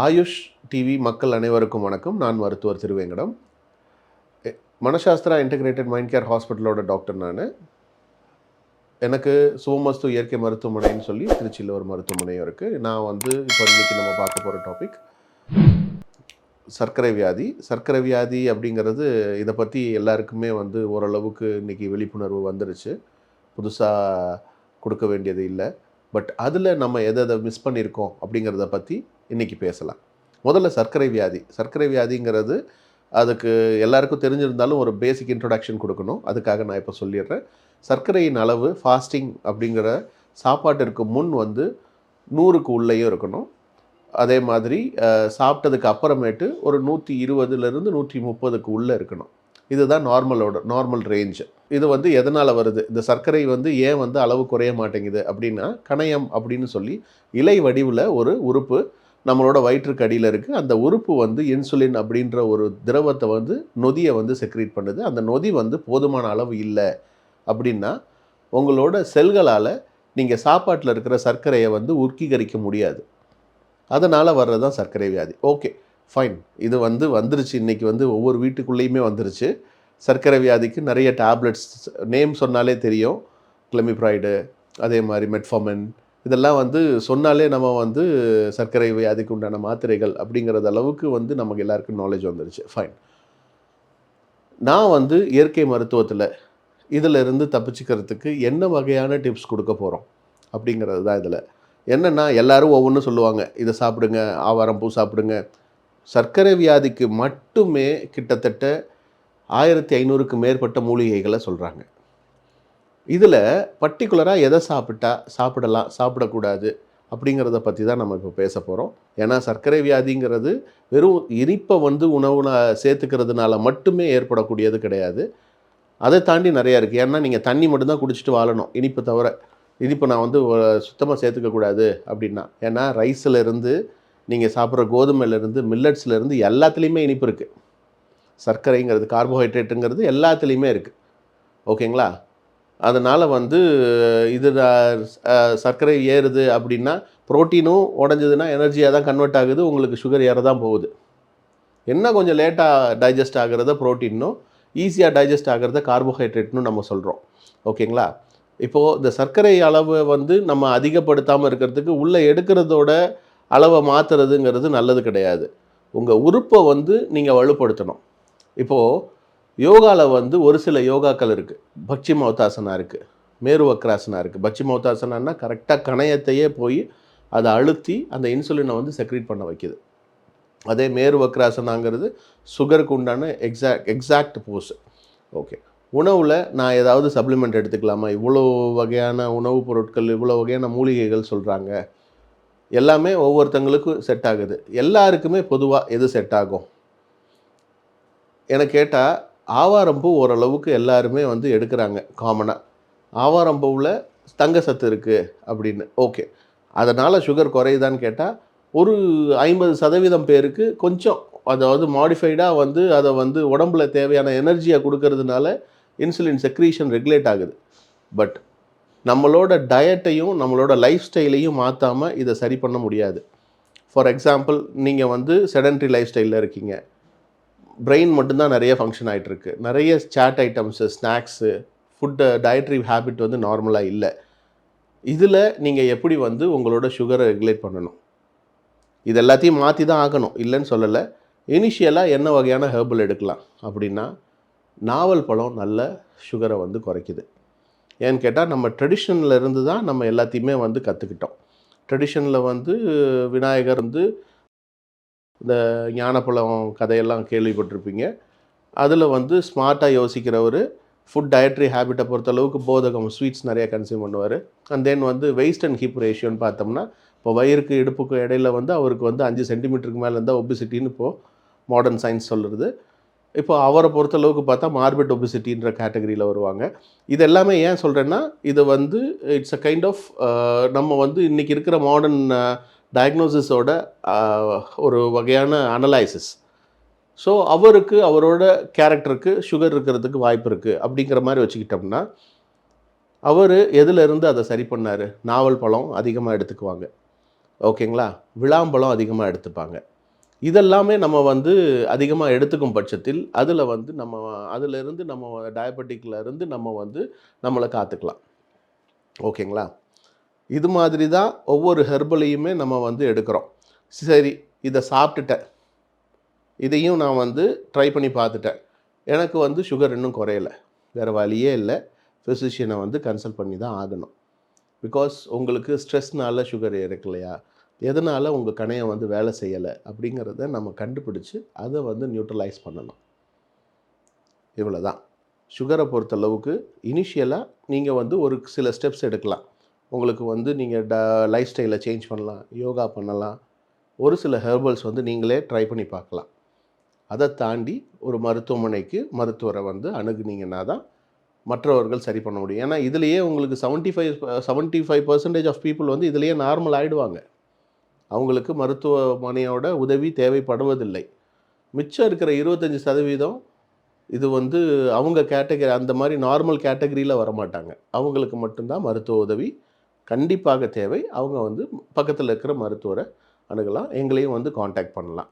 AYUSH TV மக்கள் அனைவருக்கும் வணக்கம். நான் மருத்துவர் Thiruvengadam. Manasasthra integrated mind care ஹாஸ்பிட்டலோட doctor நான். எனக்கு சோமஸ்து இயற்கை மருத்துவமனைன்னு சொல்லி திருச்சியில் ஒரு மருத்துவமனையும் இருக்குது நான் வந்து இப்போ இன்றைக்கி நம்ம பார்க்க போகிற டாபிக் சர்க்கரை வியாதி. சர்க்கரை வியாதி அப்படிங்கிறது இதை பற்றி எல்லாருக்குமே வந்து ஓரளவுக்கு இன்றைக்கி விழிப்புணர்வு வந்துருச்சு. புதுசாக கொடுக்க வேண்டியது இல்லை. பட் அதில் நம்ம எதை எதை மிஸ் பண்ணியிருக்கோம் அப்படிங்கிறத பற்றி இன்றைக்கி பேசலாம். முதல்ல சர்க்கரை வியாதி. சர்க்கரை வியாதிங்கிறது அதுக்கு எல்லாருக்கும் தெரிஞ்சிருந்தாலும் ஒரு பேசிக் இன்ட்ரொடக்ஷன் கொடுக்கணும். அதுக்காக நான் இப்போ சொல்லிடுறேன். சர்க்கரையின் அளவு ஃபாஸ்டிங் அப்படிங்கிற சாப்பாட்டிற்கு முன் வந்து நூறுக்கு உள்ளேயும் இருக்கணும். அதே மாதிரி சாப்பிட்டதுக்கு அப்புறமேட்டு ஒரு நூற்றி இருபதுலேருந்து நூற்றி முப்பதுக்கு உள்ளே இருக்கணும். இதுதான் நார்மலோட நார்மல் ரேஞ்ச் இது வந்து எதனால் வருது? இந்த சர்க்கரை வந்து ஏன் வந்து அளவு குறைய மாட்டேங்குது அப்படின்னா கணையம் அப்படின்னு சொல்லி இலை வடிவில் ஒரு உறுப்பு நம்மளோட வயிற்றுக்கு அடியில் இருக்குது அந்த உறுப்பு வந்து இன்சுலின் அப்படின்ற ஒரு திரவத்தை வந்து நொதியை வந்து செக்ரேட் பண்ணுது. அந்த நொதி வந்து போதுமான அளவு இல்லை அப்படின்னா உங்களோட செல்களால் நீங்கள் சாப்பாட்டில் இருக்கிற சர்க்கரையை வந்து உருக்கீகரிக்க முடியாது. அதனால் வர்றது தான் சர்க்கரை வியாதி. Okay fine. இது வந்து வந்துருச்சு. இன்றைக்கி வந்து ஒவ்வொரு வீட்டுக்குள்ளேயுமே வந்துருச்சு. சர்க்கரை வியாதிக்கு நிறைய டேப்லெட்ஸ் நேம் சொன்னாலே தெரியும். கிளமிப்ராய்டு அதே மாதிரி மெட்ஃபாமின் இதெல்லாம் வந்து சொன்னாலே நம்ம வந்து சர்க்கரை வியாதிக்கு உண்டான மாத்திரைகள் அப்படிங்கிறது அளவுக்கு வந்து நமக்கு எல்லாருக்கும் நாலேஜ் வந்துருச்சு. ஃபைன் நான் வந்து இயற்கை மருத்துவத்தில் இதில் இருந்து தப்பிச்சுக்கிறதுக்கு என்ன வகையான டிப்ஸ் கொடுக்க போகிறோம் அப்படிங்கிறது தான் இதில். என்னென்னா எல்லாரும் ஒவ்வொன்றும் சொல்லுவாங்க இதை சாப்பிடுங்க ஆவாரம் பூ சாப்பிடுங்க. சர்க்கரை வியாதிக்கு மட்டுமே கிட்டத்தட்ட ஆயிரத்தி ஐநூறுக்கு மேற்பட்ட மூலிகைகளை சொல்கிறாங்க இதில் பர்டிகுலராக எதை சாப்பிட்டா சாப்பிடலாம் சாப்பிடக்கூடாது அப்படிங்கிறத பற்றி தான் நம்ம இப்போ பேச போகிறோம் ஏன்னா சர்க்கரை வியாதிங்கிறது வெறும் இனிப்பை வந்து உணவில் சேர்த்துக்கிறதுனால மட்டுமே ஏற்படக்கூடியது கிடையாது. அதை தாண்டி நிறையா இருக்குது ஏன்னா நீங்கள் தண்ணி மட்டும்தான் குடிச்சிட்டு வாழணும். இனிப்பு தவிர இனிப்பு நான் வந்து சுத்தமாக சேர்த்துக்கக்கூடாது அப்படின்னா. ஏன்னா ரைஸில் இருந்து நீங்கள் சாப்பிட்ற கோதுமையிலேருந்து மில்லட்ஸ்லேருந்து எல்லாத்துலேயுமே இனிப்பு இருக்குது சர்க்கரைங்கிறது கார்போஹைட்ரேட்டுங்கிறது எல்லாத்துலேயுமே இருக்குது ஓகேங்களா? அதனால் வந்து இது சர்க்கரை ஏறுது அப்படின்னா ப்ரோட்டீனும் உடஞ்சதுன்னா எனர்ஜியாக தான் கன்வெர்ட் ஆகுது உங்களுக்கு சுகர் ஏற தான் போகுது. என்ன கொஞ்சம் லேட்டாக டைஜஸ்ட் ஆகிறத ப்ரோட்டீனும் ஈஸியாக டைஜஸ்ட் ஆகிறத கார்போஹைட்ரேட்னு நம்ம சொல்கிறோம் ஓகேங்களா? இப்போது இந்த சர்க்கரை அளவை வந்து நம்ம அதிகப்படுத்தாமல் இருக்கிறதுக்கு உள்ளே எடுக்கிறதோட அளவை மாற்றுறதுங்கிறது நல்லது கிடையாது. உங்கள் உறுப்பை வந்து நீங்கள் வலுப்படுத்தணும். இப்போது யோகாவில் வந்து ஒரு சில யோகாக்கள் இருக்குது பக்ஷி மௌத்தாசனா இருக்குது மேரு வக்ராசனா இருக்குது பக்ஷி மௌத்தாசனான்னா கரெக்டாக கணையத்தையே போய் அதை அழுத்தி அந்த இன்சுலினை வந்து செக்ரீட் பண்ண வைக்குது. அதே மேரு வக்ராசனாங்கிறது சுகருக்கு உண்டான எக்ஸாக்ட் எக்ஸாக்ட் போஸ். ஓகே. உணவில் நான் ஏதாவது சப்ளிமெண்ட் எடுத்துக்கலாமா? இவ்வளோ வகையான உணவுப் பொருட்கள் இவ்வளோ வகையான மூலிகைகள் சொல்கிறாங்க எல்லாமே ஒவ்வொருத்தங்களுக்கும் செட் ஆகுது. எல்லாருக்குமே பொதுவாக எது செட் ஆகும்? என கேட்டால் ஆவாரம்பூ ஓரளவுக்கு எல்லாருமே வந்து எடுக்கிறாங்க காமனாக ஆவாரம்பூவில் தங்க சத்து இருக்குது அப்படின்னு. ஓகே அதனால் சுகர் குறையுதான்னு கேட்டால் ஒரு ஐம்பது சதவீதம் பேருக்கு கொஞ்சம் அதாவது மாடிஃபைடாக வந்து அதை வந்து உடம்புல தேவையான எனர்ஜியை கொடுக்கறதுனால இன்சுலின் செக்ரீஷன் ரெகுலேட் ஆகுது. பட் நம்மளோட டயட்டையும் நம்மளோட லைஃப் ஸ்டைலையும் மாற்றாமல் இதை சரி பண்ண முடியாது. ஃபார் எக்ஸாம்பிள் நீங்கள் வந்து செடன்ட்ரி லைஃப் ஸ்டைலில் இருக்கீங்க. பிரெயின் மட்டும்தான் நிறைய ஃபங்க்ஷன் ஆகிட்டுருக்கு நிறைய chaat items snacks food dietary habit வந்து நார்மலாக இல்லை. இதில் நீங்கள் எப்படி வந்து உங்களோட சுகரை ரெகுலேட் பண்ணணும்? இது எல்லாத்தையும் மாற்றி தான் ஆகணும். இல்லைன்னு சொல்லலை. இனிஷியலாக என்ன வகையான ஹெர்பல் எடுக்கலாம்? அப்படின்னா நாவல் பழம் நல்ல சுகரை வந்து குறைக்குது. ஏன்னு கேட்டால் நம்ம ட்ரெடிஷனில் இருந்து தான் நம்ம எல்லாத்தையுமே வந்து கற்றுக்கிட்டோம் ட்ரெடிஷனில் வந்து விநாயகர் வந்து இந்த ஞானப்பழம் கதையெல்லாம் கேள்விப்பட்டிருப்பீங்க. அதில் வந்து ஸ்மார்ட்டாக யோசிக்கிறவர் ஃபுட் டயட்ரி ஹேபிட்டை பொறுத்தளவுக்கு போதகம் ஸ்வீட்ஸ் நிறையா கன்சியூம் பண்ணுவார். அண்ட் தென் வந்து வெயிஸ்ட் அண்ட் ஹிப் ரேஷியோன்னு பார்த்தோம்னா இப்போ வயிறுக்கு இடுப்புக்கு இடையில வந்து அவருக்கு வந்து அஞ்சு சென்டிமீட்டருக்கு மேலே இருந்தால் ஒபிசிட்டின்னு இப்போது மாடர்ன் சயின்ஸ் சொல்கிறது இப்போ அவரை பொறுத்தளவுக்கு பார்த்தா மார்பெட் ஒபிசிட்டின்ற கேட்டகரியில் வருவாங்க. இது எல்லாமே ஏன் சொல்கிறேன்னா இது வந்து இட்ஸ் அ கைண்ட் ஆஃப் நம்ம வந்து இன்றைக்கி இருக்கிற மாடர்ன் டயக்னோசிஸோட ஒரு வகையான அனலைசிஸ் ஸோ அவருக்கு அவரோட கேரக்டருக்கு சுகர் இருக்கிறதுக்கு வாய்ப்பு இருக்குது அப்படிங்கிற மாதிரி வச்சுக்கிட்டோம்னா அவர் எதிலிருந்து அதை சரி பண்ணார்? நாவல் பழம் அதிகமாக எடுத்துக்குவாங்க. ஓகேங்களா? விளாம்பழம் அதிகமாக எடுத்துப்பாங்க. இதெல்லாமே நம்ம வந்து அதிகமாக எடுத்துக்கும் பட்சத்தில் அதில் வந்து நம்ம அதிலிருந்து நம்ம டயபெட்டிக்கில் இருந்து நம்ம வந்து நம்மளை காத்துக்கலாம். ஓகேங்களா? இது மாதிரி தான் ஒவ்வொரு ஹெர்பலையுமே நம்ம வந்து எடுக்கிறோம். சரி இதை சாப்பிட்டுட்டேன். இதையும் நான் வந்து ட்ரை பண்ணி பார்த்துட்டேன். எனக்கு வந்து சுகர் இன்னும் குறையல. வேறு வழியே இல்லை. ஃபிசிஷியனை வந்து கன்சல்ட் பண்ணி தான் ஆகணும். பிகாஸ் உங்களுக்கு ஸ்ட்ரெஸ்னால சுகர் இருக்கு இல்லையா? எதனால் உங்கள் கணையம் வந்து வேலை செய்யலை? அப்படிங்கிறத நம்ம கண்டுபிடிச்சு அதை வந்து நியூட்ரலைஸ் பண்ணணும். இவ்வளோ தான் சுகரை பொறுத்தளவுக்கு இனிஷியலாக நீங்கள் வந்து ஒரு சில ஸ்டெப்ஸ் எடுக்கலாம். உங்களுக்கு வந்து நீங்கள் ட லைஃப் ஸ்டைலை சேஞ்ச் பண்ணலாம் யோகா பண்ணலாம். ஒரு சில ஹெர்பல்ஸ் வந்து நீங்களே ட்ரை பண்ணி பார்க்கலாம். அதை தாண்டி ஒரு மருத்துவமனைக்கு மருத்துவரை வந்து அணுகுனீங்கன்னா தான் மற்றவர்கள் சரி பண்ண முடியும். ஏன்னா இதுலேயே உங்களுக்கு seventy five seventy five percentage of people வந்து இதுலேயே நார்மல் ஆகிடுவாங்க அவங்களுக்கு மருத்துவமனையோட உதவி தேவைப்படுவதில்லை. மிச்சம் இருக்கிற இருபத்தஞ்சி சதவீதம் இது வந்து அவங்க கேட்டகரி அந்த மாதிரி நார்மல் கேட்டகரியில் வரமாட்டாங்க. அவங்களுக்கு மட்டும்தான் மருத்துவ உதவி கண்டிப்பாக தேவை. அவங்க வந்து பக்கத்தில் இருக்கிற மருத்துவரை அணுகலாம். எங்களையும் வந்து காண்டாக்ட் பண்ணலாம்.